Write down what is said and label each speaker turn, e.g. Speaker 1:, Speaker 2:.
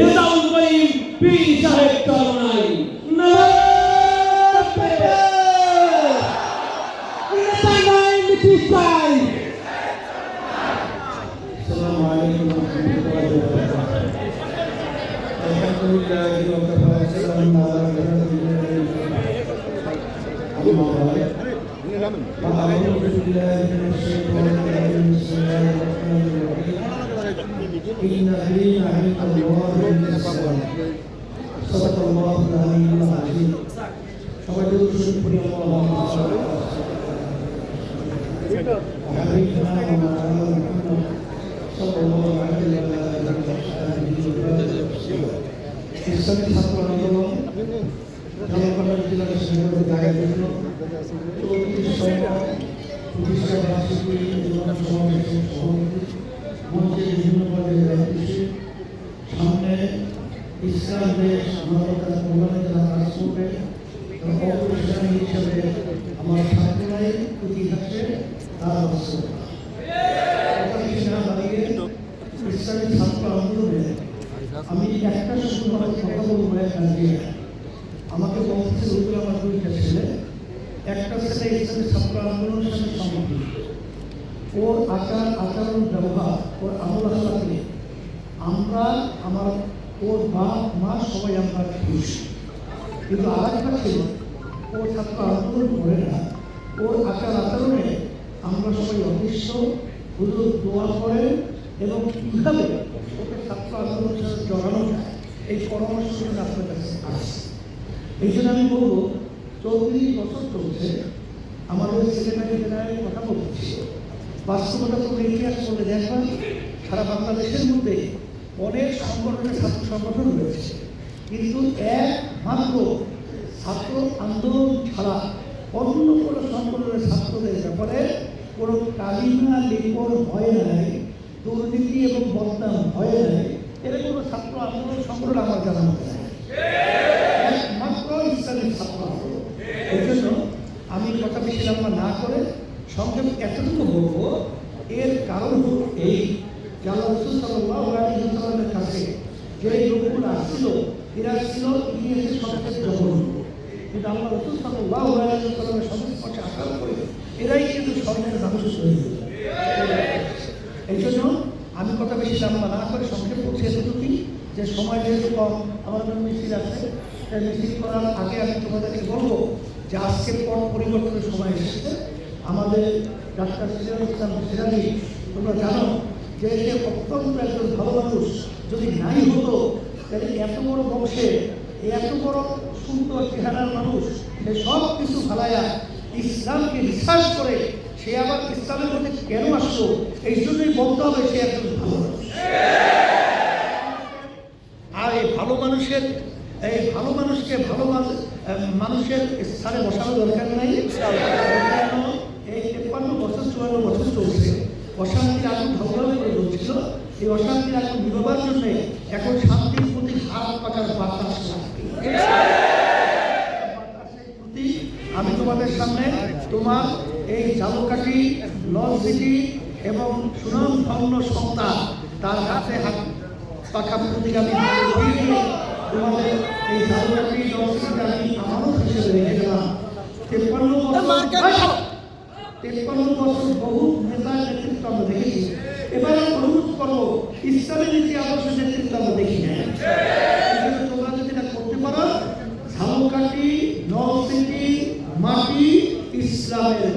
Speaker 1: রেজাউল করিম পীর সাহেব চরমাই
Speaker 2: السلام عليكم ورحمة الله وبركاته. الحمد لله وكفى وسلام على عباده أما بعد فأعوذ بالله من الشيطان الرجيم بسم الله الرحمن الرحيم إن الدين عند الله الإسلام صدق الله العلي العظيم فوجد شكر الله وحبيبنا ومولانا محمد صلى الله عليه وآله وسلم ইসলামী ছাত্র আন্দোলন জনকল্যাণ জেলার সংগঠন জায়গা জন্য চৌত্রিশ প্রতিষ্ঠা বার্ষিকী ইসলাম আমার ছাত্ররাই ইতিহাসে তার বাড়িয়ে ইসলামী ছাত্র আন্দোলনে আমি একটা শুধুমাত্র কথা আমাকে দুইটা ছেলে একটা ছেলে ইসলামী ছাত্র আন্দোলনের সাথে ওর আচার আচরণ ব্যবহার ওর আমল আমরা আমার ওর বাপ মা সবাই আমরা খুশি। কিন্তু আর একটা ছিল ও ছাত্র আন্দোলন করে না। ওর আচার আচরণে আমরা সবাই অদৃশ্য, হুজুর দোয়া করেন এবং কীভাবে ওকে ছাত্র আন্দোলনের সাথে জড়ানো যায়, এই পরামর্শ কিন্তু আপনার কাছে আসছে এই জন্য আমি বলব, চৌত্রিশ বছর চলছে, আমাদের সেক্রেটারি জেনারেল কথা বলছি। বাস্তবতা তো ইতিহাস বলে দেখবেন সারা বাংলাদেশের মধ্যে অনেক সংগঠনের ছাত্র সংগঠন রয়েছে। কিন্তু একমাত্র ছাত্র আন্দোলন ছাড়া অন্য কোনো সংগঠনের ছাত্রদের ব্যাপারে কোনো কালিমা লিপর ভয় নাই, দুর্নীতি এবং বদনাম ভয় নাই এর কোনো ছাত্র আন্দোলন সংগঠন আমার জানা নাই। একমাত্র ইসলামী ছাত্র আন্দোলন। এই জন্য আমি কথা বেশি লম্বা না করে সংক্ষেপে এতটুকু বলব, এর কারণ হল এই আল্লাহ রসুল সাল্লাহ আলাইসাল্লামের কাছে যে লোকগুলো আসছিল, এরা ছিল ইতিহাসের সবচেয়ে জঘন্য কিন্তু আল্লাহ রসুল সাল্লাহ আলাইসাল্লামের সংস্পর্শে আসার পরে এরাই কিন্তু স্বর্ণের মানুষ হয়ে এই জন্য আমি কথা বেশি লম্বা না করে সংক্ষেপ করছি এতটুকুই যে সময় যেহেতু কম, আমার জন্য মিছিল আছে। মিছিল করার আগে আমি তোমাদেরকে বলব যে আজকের পর পরিবর্তনের সময় এসেছে। আমাদের ডাক্তার সিরাজ ইসলাম সিরাজি, তোমরা জানো যে সে অত্যন্ত একজন ভালো মানুষ, যদি নাই হতো, তাহলে এত বড় বংশে, এত বড় সুন্দর চেহারার মানুষ, সে সব কিছু ফালাইয়া ইসলামকে বিশ্বাস করে, সে আবার ইসলামের মধ্যে কেন আসলো? এই জন্যই বলতে হবে সে একজন ভালো আর এই ভালো মানুষের, এই ভালো মানুষকে ভালো মানুষের স্থানে বসানো দরকার নাই। এই তেপ্পান্ন বছর, চুয়ান্ন বছর চলছে। চলছিল এই অশান্তির আগুন নিভাবার জন্য এখন শান্তির প্রতি হাত পাকার বাতাস প্রতি আমি তোমাদের সামনে তোমার এই জালকাঠি লল সিটি এবং সুনাম ধন্য সন্তান তার হাতে হাত পাখা প্রতীক আমি তোমাদের এই জালকাঠি লল সিটি আমি আমারও হিসেবে রেখে দিলাম। তেপ্পান্ন বছর তেপ্পান্ন বছর বহু করব ইসলামের নীতি আদর্শ নেতৃত্ব আমরা দেখি না তোমরা যদি এটা করতে পারো ঝালকাটি নলসিটি মাটি ইসলামের